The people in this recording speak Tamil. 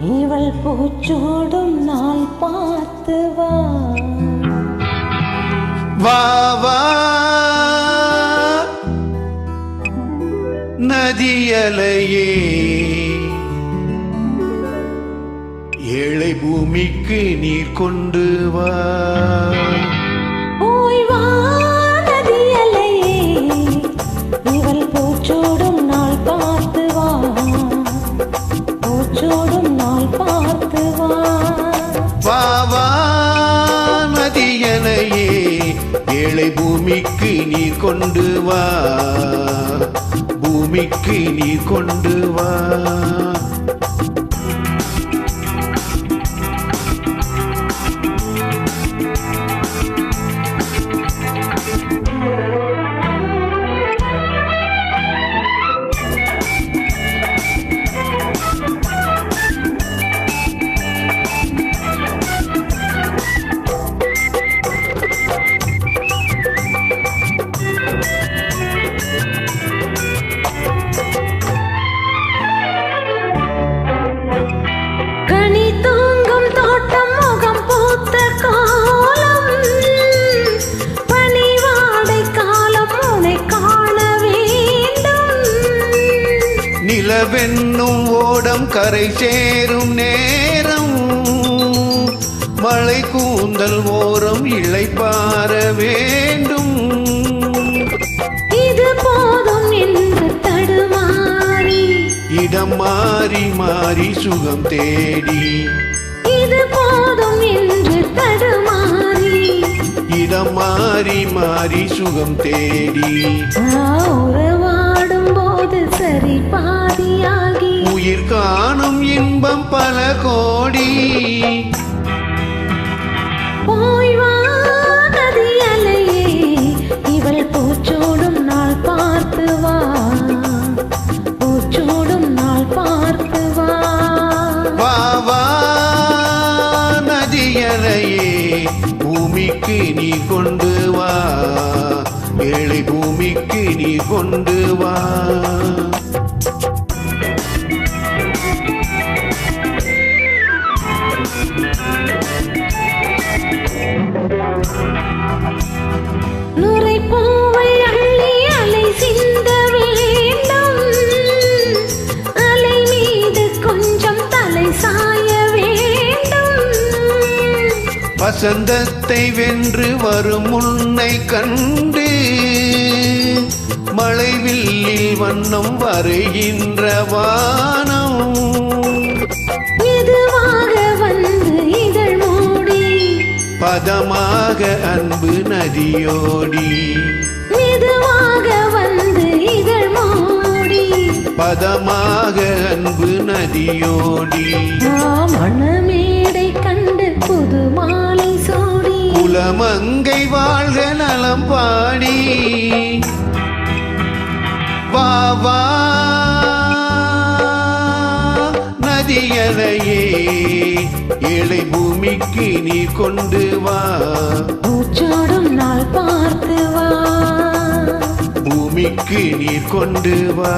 இவள் பூச்சோடும் நாள் பார்த்து வா. வா வா. நதியலையே. ஏழை பூமிக்கு நீர் கொண்டு வா. பூச்சோடும் நாள் பார்த்து வா. பூச்சோடும் நாள் பார்த்து வா. வா வா நதியலையே ஏழை பூமிக்கு நீர் கொண்டு வா. பூமிக்கு நீர் கொண்டு வா. நிலவென்னும் ஓடம் கரை சேரும் நேரம். மழை கூந்தல் ஓரம் இளைப்பார வேண்டும். இது போதும் என்று தடுமாறி. இடம் மாறி மாறி சுகம் தேடி. இது போதும் என்று தடுமாறி. இடம் மாறி மாறி சுகம் தேடி. பல கோடி. இவள் பூச்சோடும் நாள் பார்த்து வா. பூச்சோடும் நாள் பார்த்து வா வா நதியலையே பூமிக்கு நீ கொண்டு வா. ஏழை பூமிக்கு நீ கொண்டு வா. வசந்தத்தை வென்று வரும் உன்னை கண்டு மழைவில்லில் வண்ணம் வரைகின்ற வானம். பதமாக அன்பு நதியோடி. மெதுவாக வந்து இதழ் மூடி. பதமாக அன்பு நதியோடி. மணமேடை கண்டு புது மாலை சூடி குலமங்கை வாழ்க நலம் பாடி. வா வா நதியலையே ஏழை பூமிக்கு நீ கொண்டு வா. பூச்சோடும் நாள் பார்த்து வா. பூமிக்கு நீர் கொண்டு வா.